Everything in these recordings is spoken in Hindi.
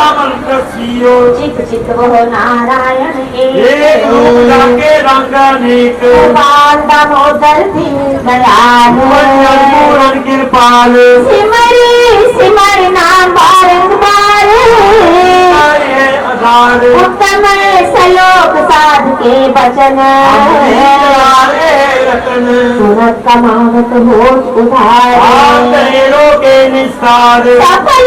रावण कसियो चित चित वो नारायण हे ऊर्जा के रंग अनेक गोपाल दामोदर दीन दयाल पूरन कृपाल सिमरे सिमर नाम बारंबार। उत्तम सलोक साध के वचन सूरत कमावत हो उधार। के निस्तार। सफल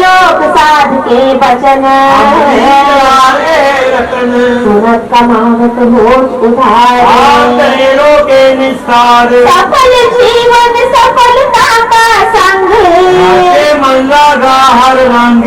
लोग साध के बचन सूरत कमावत होश उधारे के निस्तार। सफल जीवन सफलता का संग। मंगा हर रंग।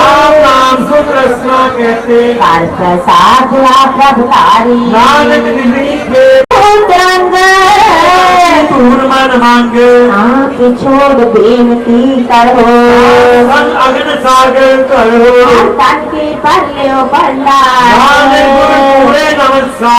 कृष्णा कहते पार्थ साधुआ प्रभुतारी। नानक दिलीपे दूर मन मांग। आँख छोड़ बेनती करो मन अग्न सागर करो तन के पल्ले पल्ला नमस्कार।